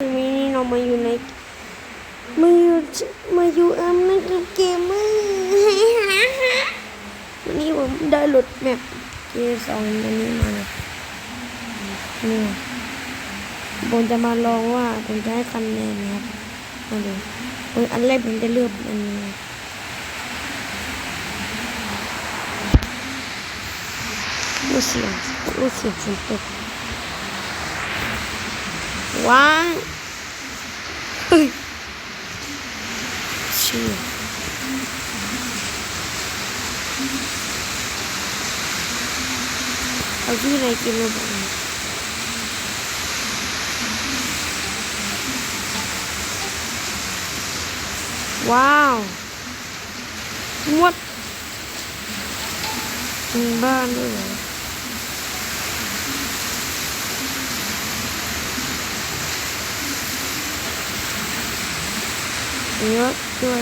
มิน้เรามาอยู่ในมาอยู่มาอยู่เอ็มนั่นเกมเมอร์วันนี้ผมได้หลุดแมปเกมสองอันนี้มาเนี่ยผมจะมาลองว่าผมจะให้คะแนนนะครับมาดูอันแรกผมจะเลือกอันนี้รู้เสียงรู้เสียงฝนตก quá. Ui. Chưa. ở dưới này kia là bọn này wow. What? Ba nữa rồi. เยอะด้วย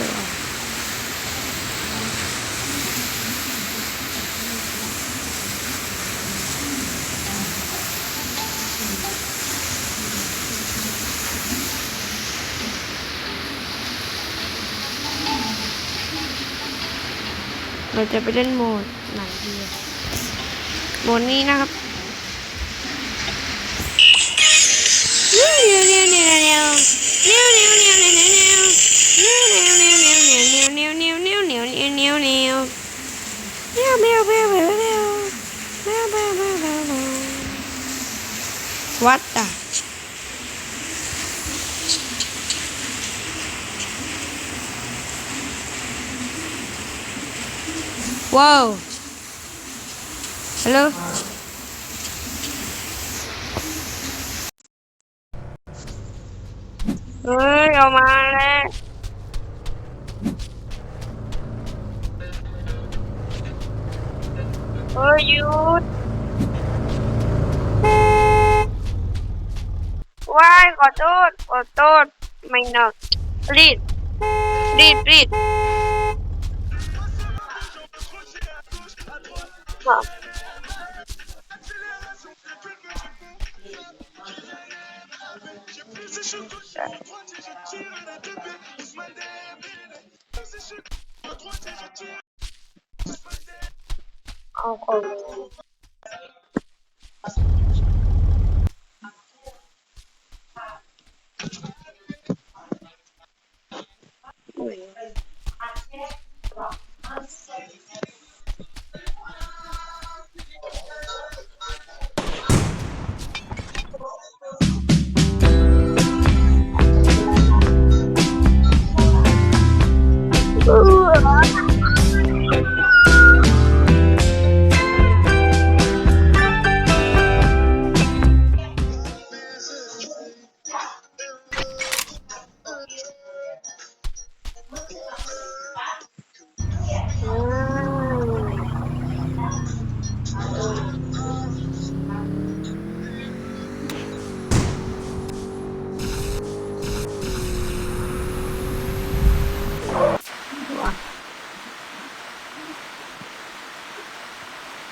เราจะไปเล่นโหมดไหนดีโหมดนี้นะครับเร็วเร็ยเร็วเร็ยเร็วเร็ยเร็ว mèo nèo mèo mèo mèo mèo mèo mèo mèo mèo mèo mèo what the? Wow. Hello? Ơi ông ăn đấy เฮ้ยออกมาแล้วเฮ้ยหยุดว้ายขอโทษขอโทษไม่หนักรีดรีดรีด 哦哦。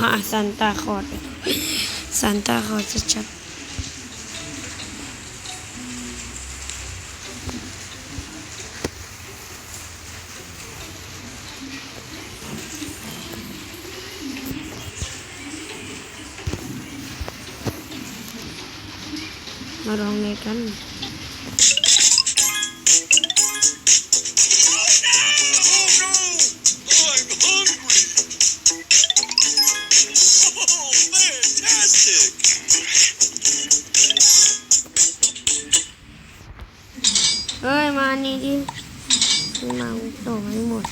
หาซานตาคอร์ดซานตาคอร์ดจะจับมาลองเลยกัน ขึ้นมาโตให้หมด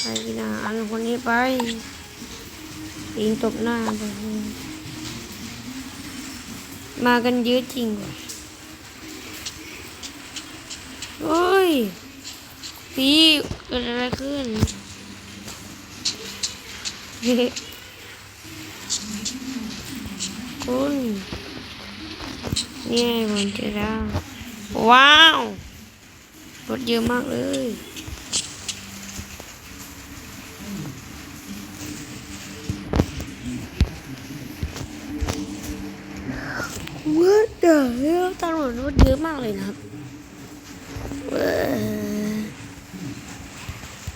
ไปกินอาหารคนนี้ไปยิงตบหน้าไปมากันเยอะจริงว่ะโอ้ย พี่เกิดอะไรขึ้นเฮ้คุณนี่ไงผมจอแล้ ว้าว รถเยอะมากเลย What the hell ตำรวจรถเยอะมากเลยนะครับเว้ย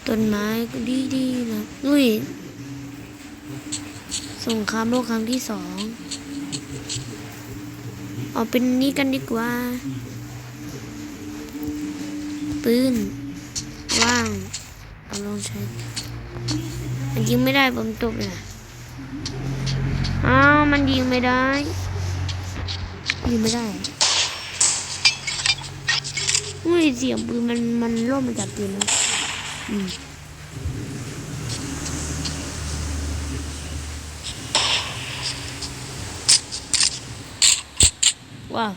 ต้นไม้ก็ดีดีๆนะนุ้ยสงครามโลกครั้งที่สองเอาเป็นนี้กันดีกว่า ปืนว่างเอาลองใช้ มันยิงไม่ได้ผมตบเลยนะอ้าวมันยิงไม่ได้ยิงไม่ได้อุ้ยเสียงปืนมันมันร่มมาจากปืนแล้วอืมว้าว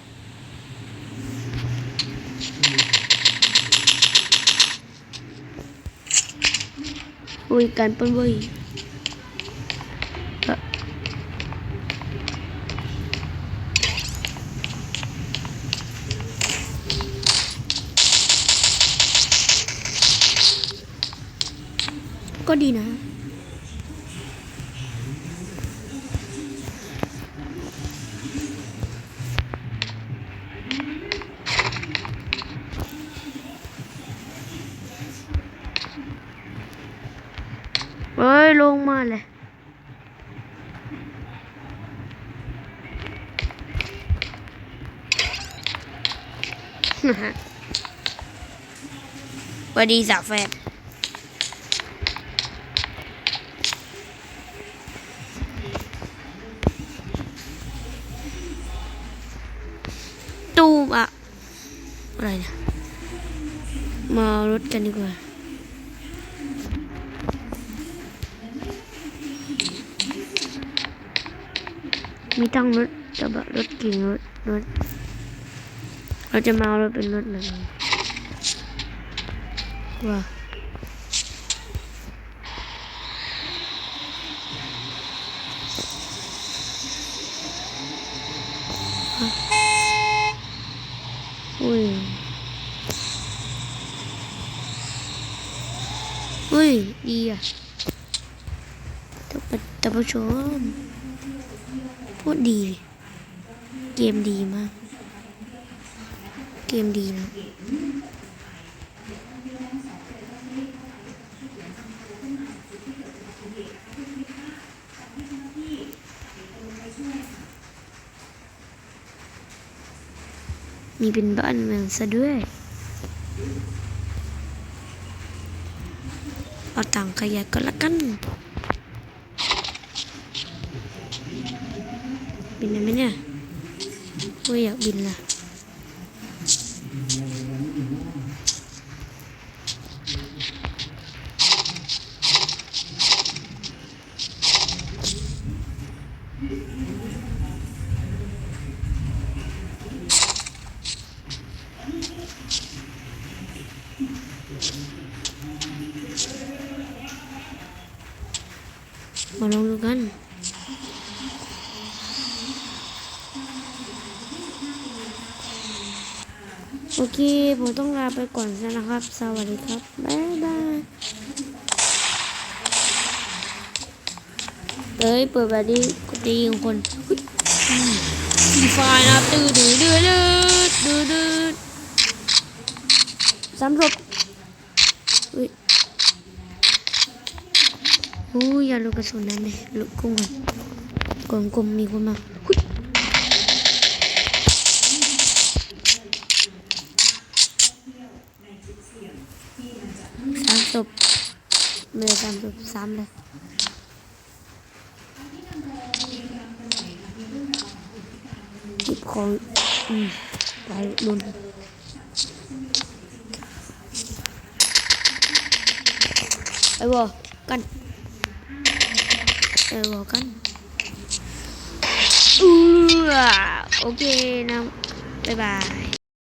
อุ้ยการปล้นเว้ยก็ดีนะ เฮ้ยลงมาเลยวัสดีสาวแฟนตูมอะอะไรเนะมาเอารถกันดีกว่า มีทั้งรถกระบะรถเก๋งรถรถ เราจะมาเอารถเป็นรถแบบนี้ว้าอุ้ย อุ้ย ดีอะท่านผู้ท่านผู้ชม พูดดี เกมดีมาก เกมดีนะมีเป็นบ้านเมืองซะด้วยเอาตังขยะก็แล้วกัน บินได้ไหมเนี่ยโอ้ยอยากบินล่ะมาลองดูกัน เคผมต้องลาไปก่อนแล้วนะครับ สวัสดีครับ บ๊ายบายเอ้ย เปิดแบบนี้ก็จะยิงคนสีไฟนะตื้อดื้อดื้อดื้อดื้อดื้อสามศพอุ้ยอ้ยอย่าลูกกระสุนนั่นเลยลูกกุ้งก่อนกลมๆมีคนมา เมย์ตามแบบซ้ำเลยจิบของไปลุนไอ้บอกันไอ้บอกันอือโอเคนะบ๊ายบาย